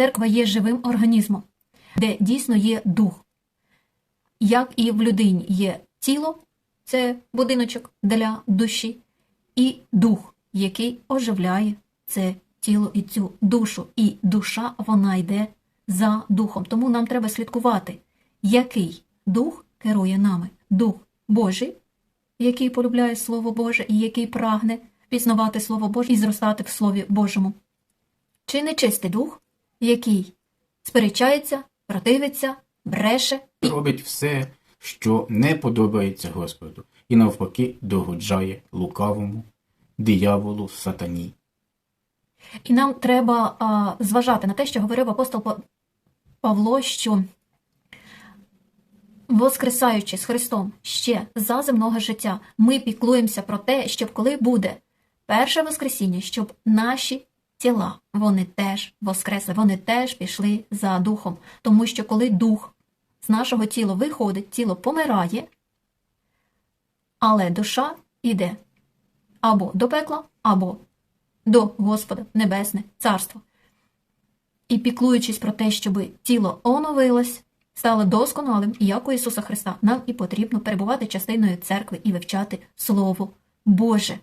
церква є живим організмом, де дійсно є дух. Як і в людині є тіло, це будиночок для душі, і дух, який оживляє це тіло і цю душу. І душа вона йде за духом. Тому нам треба слідкувати, який дух керує нами. Дух Божий, який полюбляє Слово Боже і який прагне пізнавати Слово Боже і зростати в Слові Божому. Чи нечистий дух, який сперечається, противиться, бреше і робить все, що не подобається Господу, і навпаки догоджає лукавому, дияволу, сатані. І нам треба а, зважати на те, що говорив апостол Павло, що воскресаючи з Христом ще за земного життя, ми піклуємося про те, щоб коли буде перше Воскресіння, щоб наші тіла вони теж воскресли, вони теж пішли за духом. Тому що коли дух з нашого тіла виходить, тіло помирає, але душа йде або до пекла, або до Господа Небесне Царство. І піклуючись про те, щоб тіло оновилось, стало досконалим, як у Ісуса Христа, нам і потрібно перебувати частиною церкви і вивчати Слово Боже.